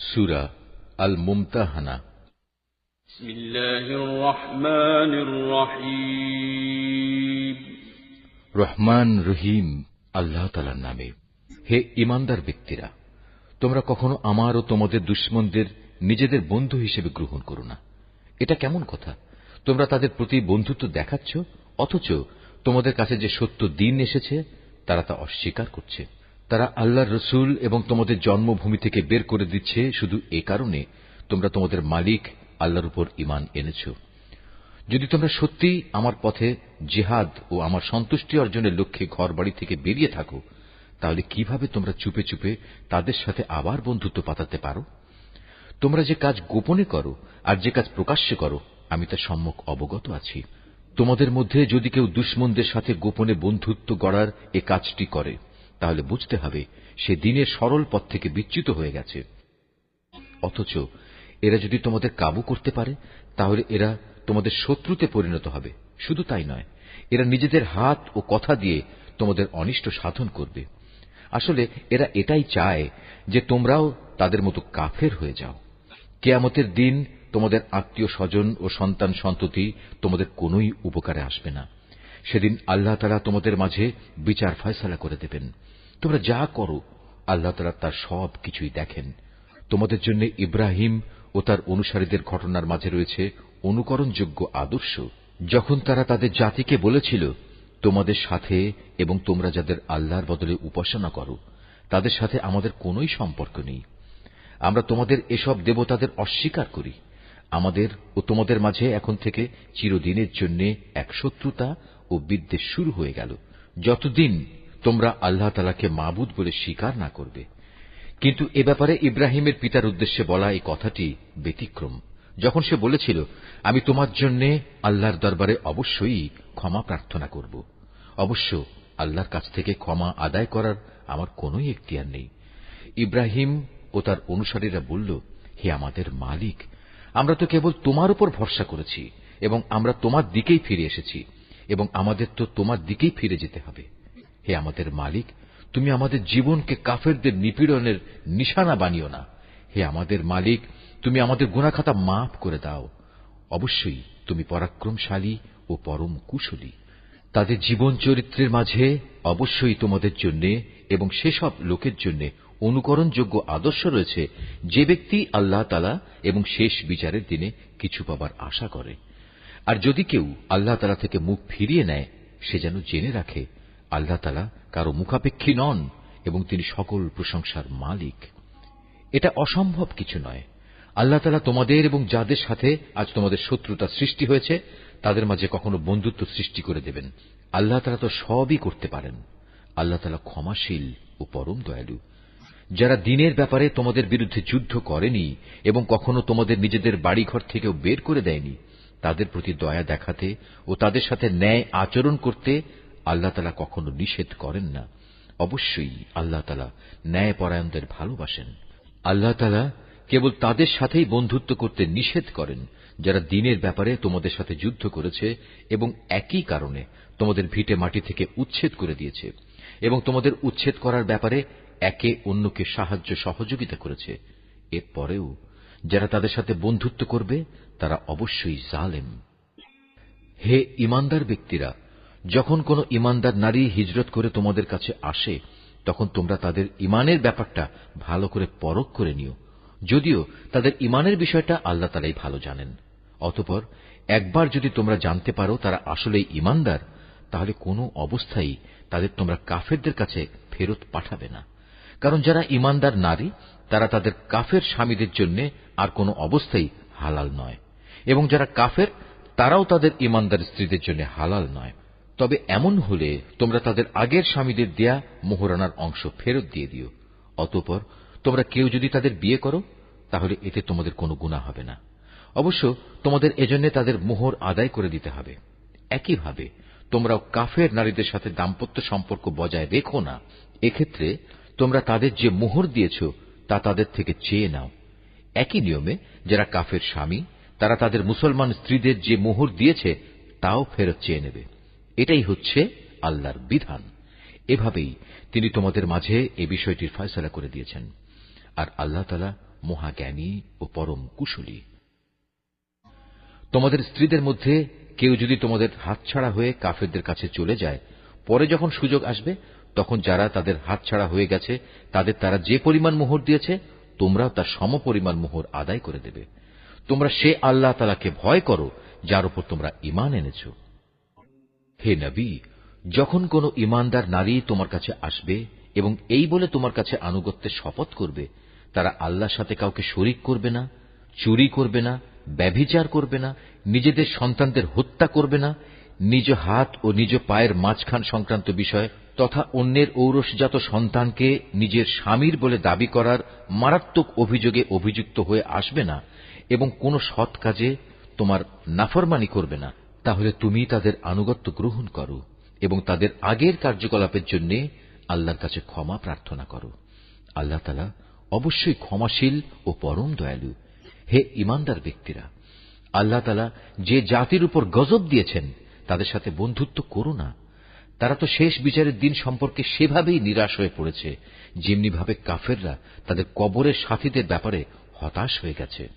সুরা আল মুমতাহানা রহমান রহিম। আল্লাহ তালার নামে। হে ইমানদার ব্যক্তিরা তোমরা কখনো আমার ও তোমাদের দুশ্মনদের নিজেদের বন্ধু হিসেবে গ্রহণ করো না। এটা কেমন কথা? তোমরা তাদের প্রতি বন্ধুত্ব দেখাচ্ছ অথচ তোমাদের কাছে যে সত্য দিন এসেছে তারা তা অস্বীকার করছে। তারা আল্লাহর রসুল এবং তোমাদের জন্মভূমি থেকে বের করে দিচ্ছে শুধু এ কারণে তোমরা তোমাদের মালিক আল্লাহর উপর ইমান এনেছ। যদি তোমরা সত্যিই আমার পথে জেহাদ ও আমার সন্তুষ্টি অর্জনের লক্ষ্যে ঘর বাড়ি থেকে বেরিয়ে থাকো, তাহলে কীভাবে তোমরা চুপে চুপে তাদের সাথে আবার বন্ধুত্ব পাতাতে পারো? তোমরা যে কাজ গোপনে করো আর যে কাজ প্রকাশ্যে করো, আমি তার সম্মুখ অবগত আছি। তোমাদের মধ্যে যদি কেউ দুশ্মনদের সাথে গোপনে বন্ধুত্ব গড়ার এ কাজটি করে তাহলে বুঝতে হবে সে দিনের সরল পথ থেকে বিচ্যুত হয়ে গেছে। অথচ এরা যদি তোমাদের কাবু করতে পারে, তাহলে এরা তোমাদের শত্রুতে পরিণত হবে। শুধু তাই নয়, এরা নিজেদের হাত ও কথা দিয়ে তোমাদের অনিষ্ট সাধন করবে। আসলে এরা এটাই চায় যে তোমরাও তাদের মতো কাফের হয়ে যাও। কেয়ামতের দিন তোমাদের আত্মীয় স্বজন ও সন্তান সন্ততি তোমাদের কোনই উপকারে আসবে না। সেদিন আল্লাহ তালা তোমাদের মাঝে বিচার ফয়সালা করে দেবেন। তোমরা যা করো, আল্লাহ তালা তার সব কিছুই দেখেন। তোমাদের জন্য ইব্রাহিম ও তার অনুসারীদের ঘটনার মাঝে রয়েছে অনুকরণযোগ্য আদর্শ। যখন তারা তাদের জাতিকে বলেছিল, তোমাদের সাথে এবং তোমরা যাদের আল্লাহর বদলে উপাসনা করো, তাদের সাথে আমাদের কোন সম্পর্ক নেই। আমরা তোমাদের এসব দেবতাদের অস্বীকার করি। আমাদের ও তোমাদের মাঝে এখন থেকে চিরদিনের জন্য এক শত্রুতা ও বিদ্বেষ শুরু হয়ে গেল। যতদিন তোমরা আল্লাহ তালাকে মাবুদ বলে স্বীকার না করবে। কিন্তু এ ব্যাপারে ইব্রাহিমের পিতার উদ্দেশ্যে বলা এই কথাটি ব্যতিক্রম। যখন সে বলেছিল, আমি তোমার জন্য আল্লাহর দরবারে অবশ্যই ক্ষমা প্রার্থনা করব। অবশ্য আল্লাহর কাছ থেকে ক্ষমা আদায় করার আমার কোন এখতিয়ার নেই। ইব্রাহিম ও তার অনুসারীরা বলল, হে আমাদের মালিক, আমরা তো কেবল তোমার উপর ভরসা করেছি এবং আমরা তোমার দিকেই ফিরে এসেছি। এবং আমাদের তো তোমার দিকেই ফিরে যেতে হবে। হে আমাদের মালিক, তুমি আমাদের জীবনকে কাফেরদের নিপীড়নের নিশানা বানিও না। হে আমাদের মালিক, তুমি আমাদের গুণাখাতা মাফ করে দাও। অবশ্যই তুমি পরাক্রমশালী ও পরম কুশলী। তাদের জীবন চরিত্রের মাঝে অবশ্যই তোমাদের জন্য এবং সেসব লোকের জন্য অনুকরণযোগ্য আদর্শ রয়েছে। যে ব্যক্তি আল্লাহ তালা এবং শেষ বিচারের দিনে কিছু পাবার আশা করে। আর যদি কেউ আল্লাহ তালা থেকে মুখ ফিরিয়ে নেয়, সে যেন জেনে রাখে, আল্লাহ তালা কারও মুখাপেক্ষী নন এবং তিনি সকল প্রশংসার মালিক। এটা অসম্ভব কিছু নয়। আল্লাহ তালা তোমাদের এবং যাদের সাথে আজ তোমাদের শত্রুতা সৃষ্টি হয়েছে, তাদের মাঝে কখনো বন্ধুত্ব সৃষ্টি করে দেবেন। আল্লাহ তালা তো সবই করতে পারেন। আল্লাহ তালা ক্ষমাশীল ও পরম দয়ালু। যারা দিনের ব্যাপারে তোমাদের বিরুদ্ধে যুদ্ধ করেনি এবং কখনো তোমাদের নিজেদের বাড়িঘর থেকেও বের করে দেয়নি তাদের প্রতি দয়া দেখাতে ও তাদের সাথে ন্যায় আচরণ করতে আল্লাহ তালা কখনো নিষেধ করেন না। অবশ্যই আল্লাহ তালা ন্যায় পরায়ণদের ভালোবাসেন। আল্লাহ তালা কেবল তাদের সাথেই বন্ধুত্ব করতে নিষেধ করেন, যারা দিনের ব্যাপারে তোমাদের সাথে যুদ্ধ করেছে এবং একই কারণে তোমাদের ভিটে মাটি থেকে উচ্ছেদ করে দিয়েছে এবং তোমাদের উচ্ছেদ করার ব্যাপারে একে অন্যকে সাহায্য সহযোগিতা করেছে। এরপরেও যারা তাদের সাথে বন্ধুত্ব করবে, তারা অবশ্যই জালেম। হে ইমানদার ব্যক্তিরা, যখন কোন ইমানদার নারী হিজরত করে তোমাদের কাছে আসে, তখন তোমরা তাদের ইমানের ব্যাপারটা ভালো করে পরখ করে নিও। যদিও তাদের ইমানের বিষয়টা আল্লাহ তালাই ভালো জানেন। অতপর, একবার যদি তোমরা জানতে পারো তারা আসলেই ইমানদার, তাহলে কোনো অবস্থায় তাদের তোমরা কাফেরদের কাছে ফেরত পাঠাবে না। কারণ যারা ইমানদার নারী, তারা তাদের কাফের স্বামীদের জন্য আর কোনো অবস্থাই হালাল নয়। এবং যারা কাফের, তারাও তাদের ইমানদার স্ত্রীদের জন্য হালাল নয়। তবে এমন হলে তোমরা তাদের আগের স্বামীদের দেয়া মোহরানার অংশ ফেরত দিয়ে দিও। অতপর তোমরা কেউ যদি তাদের বিয়ে করো, তাহলে এতে তোমাদের কোনো গুণা হবে না। অবশ্য তোমাদের এজন্য তাদের মোহর আদায় করে দিতে হবে। একইভাবে তোমরাও কাফের নারীদের সাথে দাম্পত্য সম্পর্ক বজায় রেখো না। এক্ষেত্রে তোমরা তাদের যে মোহর দিয়েছ, তা তাদের থেকে চেয়ে নাও। একই নিয়মে যারা কাফের স্বামী, তারা তাদের মুসলমান স্ত্রীদের যে মোহর দিয়েছে, তাও ফেরত চেয়ে নেবে। এটাই হচ্ছে আল্লাহর বিধান। এভাবেই তিনি তোমাদের মাঝে এ বিষয়টির ফয়সলা করে দিয়েছেন। আর আল্লাহ তালা মহাজ্ঞানী ও পরম কুশলী। তোমাদের স্ত্রীদের মধ্যে কেউ যদি তোমাদের হাতছাড়া হয়ে কাফেরদের কাছে চলে যায়, পরে যখন সুযোগ আসবে, তখন যারা তাদের হাতছাড়া হয়ে গেছে, তাদের তারা যে পরিমাণ মোহর দিয়েছে তোমরাও তার সমপরিমাণ মোহর আদায় করে দেবে। তোমরা সে আল্লাহ তালাকে ভয় করো, যার উপর তোমরা ইমান এনেছ। হে নবী, যখন কোন ইমানদার নারী তোমার কাছে আসবে এবং এই বলে তোমার কাছে আনুগত্যের শপথ করবে, তারা আল্লাহর সাথে কাউকে শরিক করবে না, চুরি করবে না, ব্যভিচার করবে না, নিজেদের সন্তানদের হত্যা করবে না, নিজ হাত ও নিজ পায়ের মাঝখান সংক্রান্ত বিষয় তথা অন্যের ঔরসজাত সন্তানকে নিজের স্বামীর বলে দাবি করার মারাত্মক অভিযোগে অভিযুক্ত হয়ে আসবে না এবং কোন সৎ কাজে তোমার নাফরমানি করবে না। তাহলে তুমি তাদের আনুগত্য গ্রহণ করো এবং তাদের আগের কার্যকলাপের জন্য আল্লাহর কাছে ক্ষমা প্রার্থনা করো। আল্লাহ তালা অবশ্যই ক্ষমাশীল ও পরম দয়ালু। হে ইমানদার ব্যক্তিরা, আল্লাহ তালা যে জাতির উপর গজব দিয়েছেন, তাদের সাথে বন্ধুত্ব করো না। তারা তো শেষ বিচারের দিন সম্পর্কে সেভাবেই নিরাশ হয়ে পড়েছে। যেমনিভাবে কাফেররা তাদের কবরের সাথীদের ব্যাপারে হতাশ হয়ে গেছে।